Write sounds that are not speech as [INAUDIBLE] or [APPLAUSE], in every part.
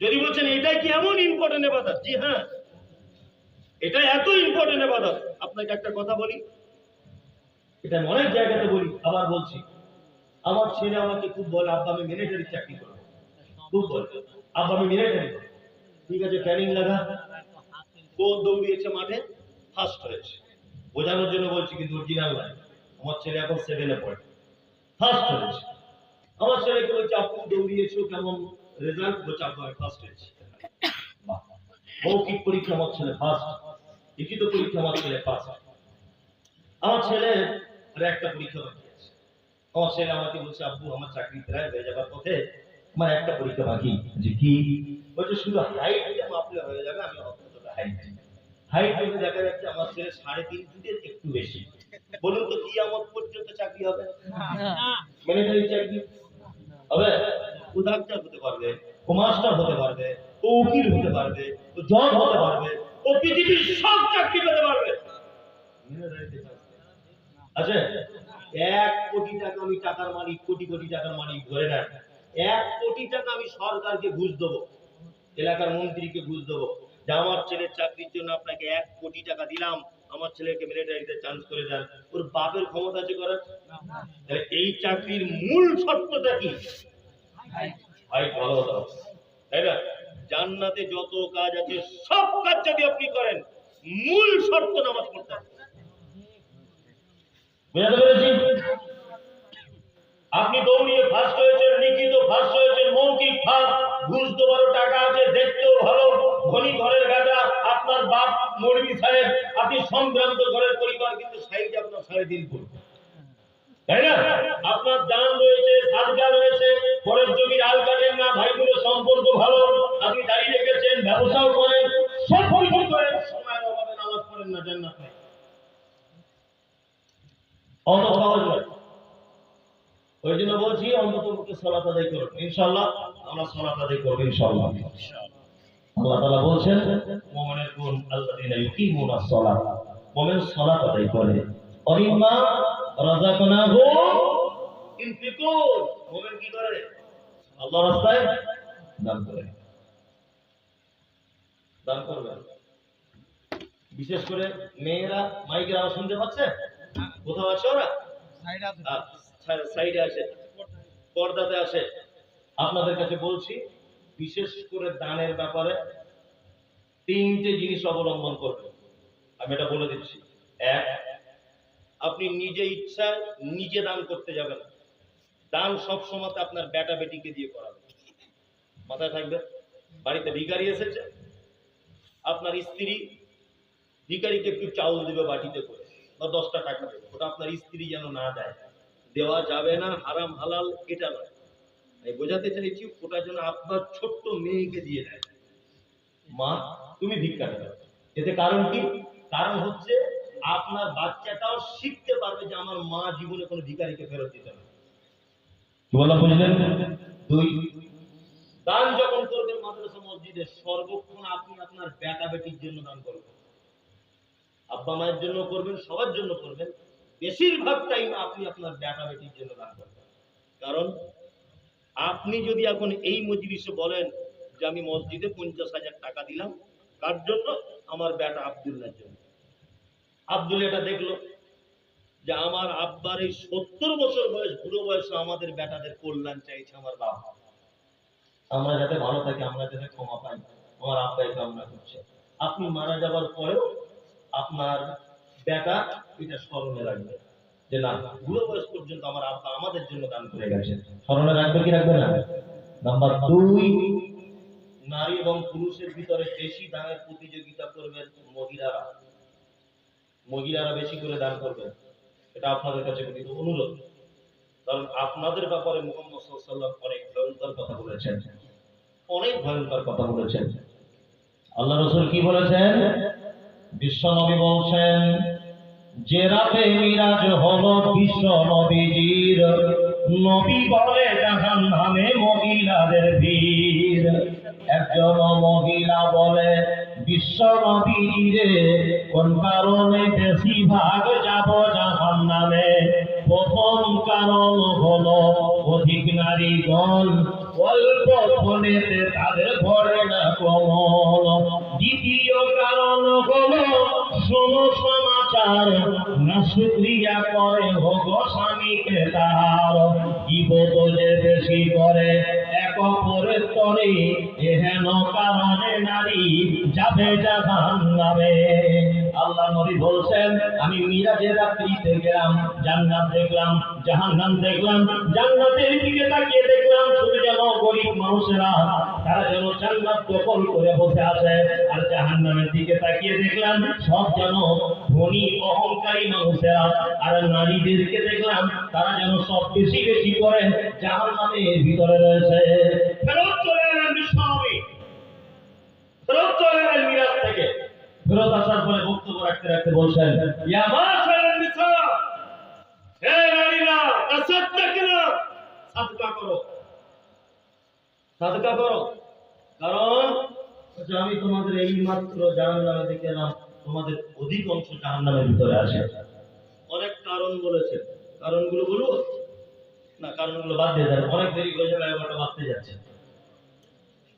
যদি বলছেন, এটাই কি এমন ইম্পর্টেন্ট এবাদত? জি হ্যাঁ। এটা এত ইম্পর্টেন্ট এবাদত। আপনাকে একটা কথা বলি। এটা আমি অনেক জায়গাতে বলি, আবার বলছি। আমার ছেলে আমাকে খুব বলে, আব্বা, আমি মিলিটারি চাকরি করব। খুব বলে, আব্বা, আমি মিলিটারি ঠিক আছে ট্রেনিং লাগা। ও দৌড়িয়েছে মাঠে? ফার্স্ট হয়েছে। বোঝানোর জন্য বলছি, কিন্তু অরিজিনাল নয়। আমার ছেলে এখন সেভেনে পড়ে। ফার্স্ট হয়েছে। আমার ছেলেকে বলছে, আপু, দৌড়িয়েছো কেমন? রেজাল্ট আপু আমি ফার্স্ট হয়েছি মৌখিক পরীক্ষা আমার ছেলে ফার্স্ট লিখিত পরীক্ষা আমার ছেলে ফার্স্ট আমার আর একটা পরীক্ষা বাকি আছে। আমার ছেলে আমাকে বলছে আব্বু আমার চাকরি প্রায় হয়ে যাবার পথে আমার একটা পরীক্ষা বাকি যে কি? বলছে শুধু হাইট মাপলে হয়ে যাবে আমি অতটা হাইট হাইট দেখে দেখা যাচ্ছে আমার ছেলে সাড়ে তিন ফুটের একটু বেশি। বলুন তো কি আমার পর্যন্ত চাকরি হবে? মিলিটারি চাকরি? হবে? ডাক্তার হতে পারবে ও মাস্টার হতে পারবে ও উকিল হতে পারবে ও জজ হতে পারবে, ও পৃথিবীর সব চাকরি পেতে পারবে। আচ্ছা এক কোটি টাকা আমি টাকার মালিক, কোটি কোটি টাকার মালিক ধরে এক কোটি টাকা আমি সরকারকে ঘুষ দেবো, এলাকার মন্ত্রীকে ঘুষ যে আমার ছেলের চাকরির জন্য আপনাকে এক কোটি টাকা দিলাম, আমার ছেলেকে মিলিটারিতে চান্স করে দেন। ওর বাপের ক্ষমতা আছে করার? এই চাকরির মূল শর্তটা কি? জান্নাতে যত কাজ আছে, সব কাজ যদি আপনি করেন, মূল শর্ত নামাজ পড়তে হবে। বুঝতে পেরেছি? আপনি দৌড়িয়ে ফার্স্ট হয়েছেন, লিখিত ফার্স্ট হয়েছেন, মৌখিক ফার্স্ট ঘুষ দেওয়ারও টাকা আছে, দেখতেও ভালো, ধনী ঘরের বেটা আপনার বাপ মৌলভী সাহেব, আপনি সম্ভ্রান্ত ঘরের পরিবার, কিন্তু সাইড আপনার সাড়ে তিন ফুট। তাই না? আপনার দান রয়েছে সাজগা রয়েছে পরের জমির আল কাটেন না ভাইগুলো সম্পর্ক ভালো আপনি দাঁড়িয়ে রেখেছেন ব্যবসাও করেন সব কিছু করেন। সময়ের অভাবে নামাজ পড়েন না জান্নাত নাই। অত সহজ নয় ওই জন্য বলছি অন্তত পক্ষে সলাত আদায় করুন। ইনশাল্লাহ আমরা সলাত আদায় করব ইনশাল্লাহ আল্লাহ তাআলা বলছেন মুমিনের গুণ আল্লাযীনা ইউকিমুনা সলাত। মুমিন সলাত আদায় করে। অমিম্মা রাযাকনাহু ইনফিকুন। মুমিন কি করে? আল্লাহর রাস্তায় দান করে। দান করবে। বিশেষ করে মেয়েরা মাইকের আওয়াজ শুনতে পাচ্ছে? কোথাও আছে ওরা? সাইডে আসে। পর্দাতে আসে। আপনাদের কাছে বলছি বিশেষ করে দানের ব্যাপারে তিনটে জিনিস অবলম্বন করবে। আমি এটা বলে দিচ্ছি। এক আপনি নিজে ইচ্ছায় নিজে দান করতে যাবেন। দান সব সময় আপনার বেটা বেটিকে দিয়ে করাবেন। মাথায় থাকবে? বাড়িতে ভিখারি এসেছে। আপনার স্ত্রী ভিখারিকে একটু চাউল দেবে বাটিতে করে বা দশটা টাকা দেবে। ওটা আপনার স্ত্রী যেন না দেয়। দেওয়া যাবে না, হারাম, হালাল, এটা নয়। আমি বোঝাতে চাইছি, ওটা যেন আপনার ছোট্ট মেয়েকে দিয়ে দেয়। মা, তুমি ভিক্ষা দেবে এতে কারণ কি? কারণ হচ্ছে আপনার বাচ্চাটাও শিখতে পারবে যে আমার মা জীবনে কোনো ভিখারিকে ফেরত দিতে না কি বললাম বুঝলেন দুই, দান যখন করবেন মাদ্রাসা মসজিদে, সর্বক্ষণ আপনি আপনার বেটা বেটির জন্য দান করবেন। আব্বা মায়ের জন্য করবেন, সবার জন্য করবেন। বেশিরভাগ টাইম আপনি আপনার বেটা বেটির জন্য দান করবেন। কারণ আপনি যদি এখন এই মজলিসে বলেন যে আমি মসজিদে পঞ্চাশ হাজার টাকা দিলাম কার জন্য আমার বেটা আব্দুল্লার জন্য। আব্দুল এটা দেখল যে আমার আব্বার এই সত্তর বছর বয়স, বুড়ো বয়সে আমাদের বেটাদের কল্যাণ চাইছে আমার বাবা। আমরা যাতে ভালো থাকি, আমরা যাতে ক্ষমা পাই, আমার আব্বাই কামনা করছে। আপনি মারা যাবার পরেও আপনার বেটা এটা স্মরণে রাখবে যে না, বুড়ো বয়স পর্যন্ত আমার আব্বা আমাদের জন্য দান করে গেছে। স্মরণে রাখবে কি রাখবে না? নাম্বার দুই, নারী এবং পুরুষের ভিতরে বেশি দানের প্রতিযোগিতা করবেন মহিলারা। মহিলারা বেশি করে দান করবেন। এটা আপনাদের কাছে কিন্তু অনুরোধ। কারণ আপনাদের ব্যাপারে মোহাম্মদ সাল্লাম অনেক ভয়ঙ্কর কথা বলেছেন। অনেক ভয়ঙ্কর কথা বলেছেন। আল্লাহ রসুল কি বলেছেন? বিশ্ব নবী বলছেন, যে রাতে মিরাজ হলো বিশ্ব নবীজির, নবী বলে জাহান নামে মহিলাদের ভিড়। একজন মহিলা বলে বিশ্ব নবীরে কোন কারণে বেশি ভাগ যাব জাহান নামে প্রথম কারণ হলো অধিক নারীগণ অল্প ফোনেতে তাদের ঘরে কমল দ্বিতীয় কারণ হলো সমসমাচার না শুক্রিয়া করে হোক স্বামীকে তার ইবত যে বেশি করে এক অপরের তরে এহেন কারণে নারী যাবে জাহান নামে আল্লাহ নবী বলছেন, আমি মিরাজের রাত্রিতে গেলাম, জান্নাত দেখলাম, জাহান্নাম দেখলাম, জান্নাতের দিকে তাকিয়ে দেখলাম শুধু যেন গরিব মানুষেরা তারা যেন জান্নাত দখল করে বসে আছে। আর জাহান্নামের দিকে তাকিয়ে দেখলাম, সব যেন ধনী, অহংকারী মানুষেরা। আর নারীদেরকে দেখলাম, তারা যেন সব বেশি বেশি করে জাহান্নামের ভিতরে রয়েছে। ফেরত চলে এলেন বিশ্বনবী। ফেরত চলে এলেন মিরাজ থেকে। ফেরত আসার পরে বক্তব্য রাখতে রাখতে বলছেন, ইয়া মাশাআল্লাহ নিসা হে নারীরা তাসাদ্দাকনা সাদকা করো। সাদকা করো। কারণ হচ্ছে আমি তোমাদের এই মাত্র জাহান্নামে দেখে এলাম। তোমাদের অধিকাংশ জাহান্নামের ভিতরে আছে। অনেক কারণ বলেছে। কারণগুলো বলব না, কারণগুলো বাদ দিয়ে দেন। অনেক দেরি হয়ে যাবে এগারোটা বাদতে যাচ্ছে।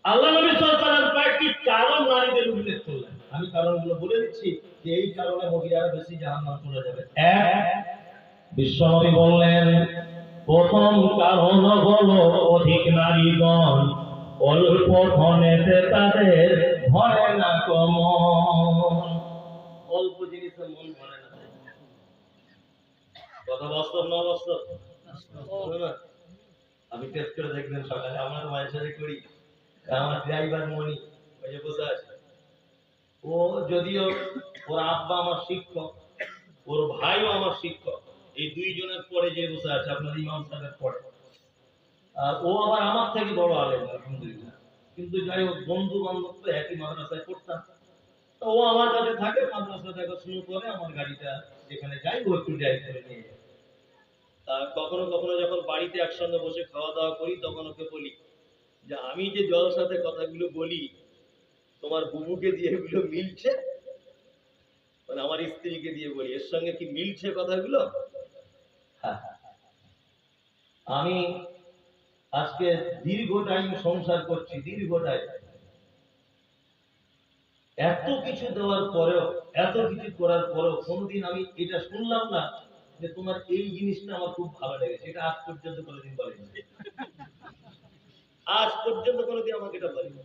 আল্লাহ নবী সাল্লাল্লাহু কয়েকটি কারণ নারীদের উল্লেখ করলেন। আমি কারণগুলো বলে দিচ্ছি যে এই কারণে মহিলারা বেশি জাহান্নাম চলে যাবে। এক, বিশ্বনবী বললেন প্রথম কারণ হলো অধিক নারীগণ, অল্প ধনেতে তাদের ভরে না কম অল্প জিনিসে মন ভরে না। কথা বাস্তব না বাস্তব আমি টেস্ট করে দেখবেন সকালে। আমার মায়ের সাথে করি। আমার ড্রাইভার মনি ওই যে বসে আছে। ও যদিও ওর আব্বা আমার শিক্ষক, ওর ভাইও আমার শিক্ষক। এই দুইজনের পরে যে বসে আছে, আপনার ইমাম সাহেবের পরে। ও আবার আমার থেকে বড় আলেম, আলহামদুলিল্লাহ। কিন্তু যাই হোক বন্ধু বান্ধব তো একই মাদ্রাসায় পড়তাম। তো ও আমার কাছে থাকে মাদ্রাসা দেখাশুনো করে আমার গাড়িটা যেখানে যাই, ও একটু ড্রাইভ করে নিয়ে যায়। কখনো কখনো যখন বাড়িতে একসঙ্গে বসে খাওয়া দাওয়া করি, তখন ওকে বলি যে, আমি যে জলসাতে কথাগুলো বলি, তোমার বুবুকে দিয়ে এগুলো মিলছে? মানে আমার স্ত্রীকে দিয়ে বলি, এর সঙ্গে কি মিলছে কথাগুলো। [LAUGHS] আমি আজকে দীর্ঘ টাইম সংসার করছি দীর্ঘ টাইম এত কিছু দেওয়ার পরেও, এত কিছু করার পরেও কোনোদিন আমি এটা শুনলাম না যে তোমার এই জিনিসটা আমার খুব ভালো লেগেছে। এটা আজ পর্যন্ত কোনোদিন বলেনি। আজ পর্যন্ত কোনোদিন আমাকে এটা বলেনি।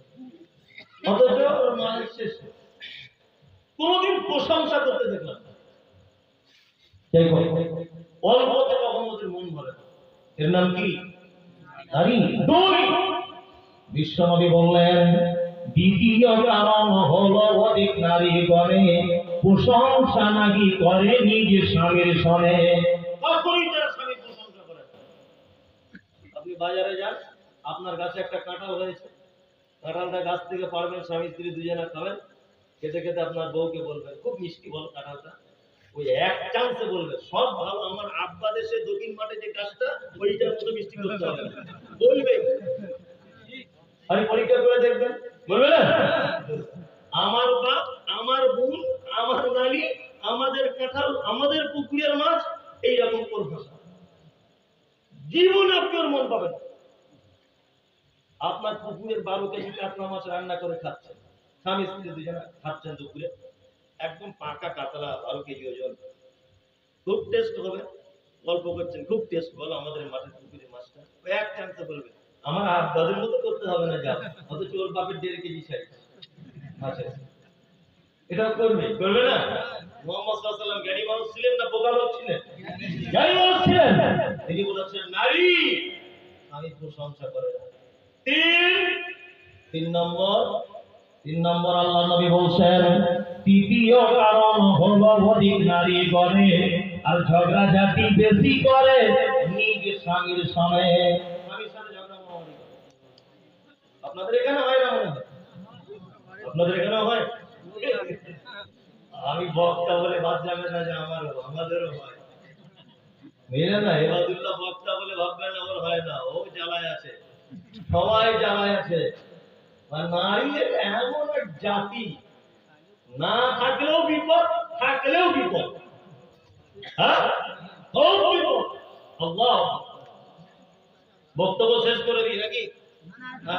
অথচ ওর মায়ের শেষে কোনোদিন প্রশংসা করতে দেখলাম না। মন ভরে এর নাম কি? নারী দুই, বিশ্বনবী বললেন দ্বিতীয় কারণ হলো অধিক নারী করে প্রশংসা নাকি করে নিজ স্বামীর সনে? আপনি বাজারে যান, আপনার গাছে একটা কাঁঠাল হয়েছে। কাঁঠালটা গাছ থেকে পারবেন, স্বামী স্ত্রী দুজনে খাবেন। খেতে খেতে আপনার বউকে বলবেন, খুব মিষ্টি বল কাঁঠালটা। ওই এক বলবে, সব ভালো, আমার আব্বা দেশে দক্ষিণ মাঠে যে গাছটা ওইটার মতো মিষ্টি করতে হবে। বলবে। আমি পরীক্ষা করে দেখবেন। বলবে? না আমার বাপ, আমার বোন, আমার নানি, আমাদের কাঁঠাল, আমাদের পুকুরের মাছ, এইরকম প্রভাষা। জীবন আপনি ওর মন পাবেন। না। আপনার পুকুরের বারো কেজি কাতলা মাছ রান্না করে খাচ্ছেন। স্বামী স্ত্রী দুজনে খাচ্ছেন দুপুরে। একদম পাকা কাতলা বারো কেজি ওজন। খুব টেস্ট হবে। গল্প করছেন, খুব টেস্ট বলো আমাদের মাঠের পুকুরের মাছটা। এক চান্সে বলবে, আমার আব্বাদের মতো করতে হবে না যা অথচ ওর বাপের দেড় কেজি সাইজ। আচ্ছা। এটা করবে করবে না? মোহাম্মদ সাল্লাম জ্ঞানী মানুষ ছিলেন না বোকা লোক ছিলেন? জ্ঞানী মানুষ ছিলেন। তিনি বলেছেন নারী, আমি প্রশংসা করে না। তিন তিন নম্বর তিন নম্বর আল্লাহ নবী বলছেন তৃতীয় কারণ হলো অধিক নারী করে আর ঝগড়া ঝাঁটি বেশি করে নিজ স্বামীর সঙ্গে। স্বামীর সাথে ঝগড়া মারামারি করে। আপনাদের এখানে না আপনাদের এখানে আমি বক্তা বলে বাদ যাবে না যে আমারও, আমাদেরও বুঝলেন না, এবাদুল্লাহ বক্তা বলে ভাববেন আমার না। ও জ্বালায় আছে। সবাই আছে। নারী এমন জাতি না থাকলেও বিপদ থাকলেও বিপদ। হ্যাঁ? বিপদ। বক্তব্য শেষ করে দিই নাকি? না